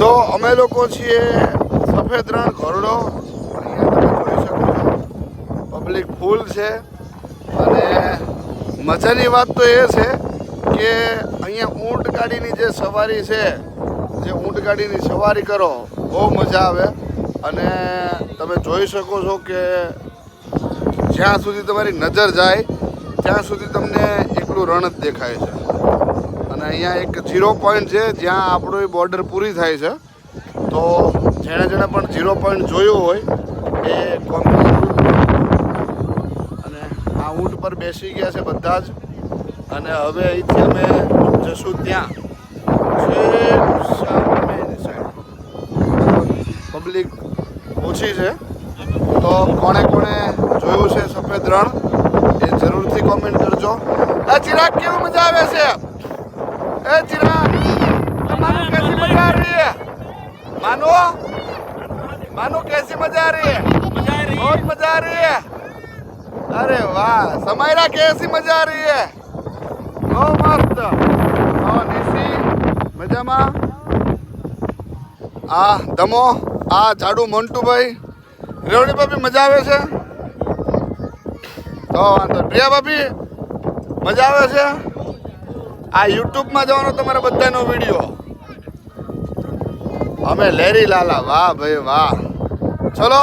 તો અમે લોકો છીએ સફેદ રણ ઘરડો. પબ્લિક ફૂલ છે. અને મજાની વાત તો એ છે કે અહીંયા ઊંટ ગાડીની જે સવારી છે, જે ઊંટ ગાડીની સવારી કરો, બહુ મજા આવે. અને તમે જોઈ શકો છો કે જ્યાં સુધી તમારી નજર જાય, ત્યાં સુધી તમને એકલું રણ જ દેખાય છે. અને અહીંયા એક ઝીરો પોઈન્ટ છે, જ્યાં આપણું બોર્ડર પૂરી થાય છે. તો જેણે જેણે પણ ઝીરો પોઈન્ટ જોયું હોય, એ કોમેન્ટ અને આ ઊંટ પર બેસી ગયા છે બધા જ. અને હવે અહીંથી અમે જશું ત્યાં. પબ્લિક ઓછી છે. તો કોણે કોણે જોયું છે સફેદ રણ, એ જરૂરથી કોમેન્ટ કરજો. આ ચિરાગ કેવું મજા આવે છે? એ ચિરાગ માનો कैसी मजा आ रही है मानो मानो कैसी मजा आ रही है बहुत मजा आ रही है अरे वाह समायरा कैसी मजा आ रही है બહુ મસ્ત ઓ નિશી મજામાં આ દમો આ જાડુ મોન્ટુભાઈ રેવડી ભાભી મજા આવે છે તો વાંધો પ્રિયા ભાભી મજા આવે છે આ યુટ્યુબમાં જવાનો તમારા બધાનો વીડિયો. અમે લેરી લાલા, વાહ ભાઈ, વાહ. ચલો,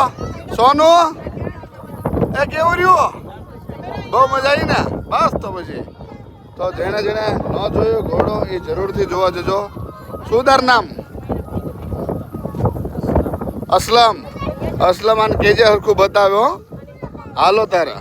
સોનુ, એ કેવું રહ્યું? બહુ મજા આવી ને? બસ તો પછી. તો જેણે જેણે ન જોયો, ઘોડો, એ જરૂરથી જોવા જજો. સુધાર નામ. અસલમ. અસલમ આને કેજે હરખું બતાવ્યો હાલો તારા.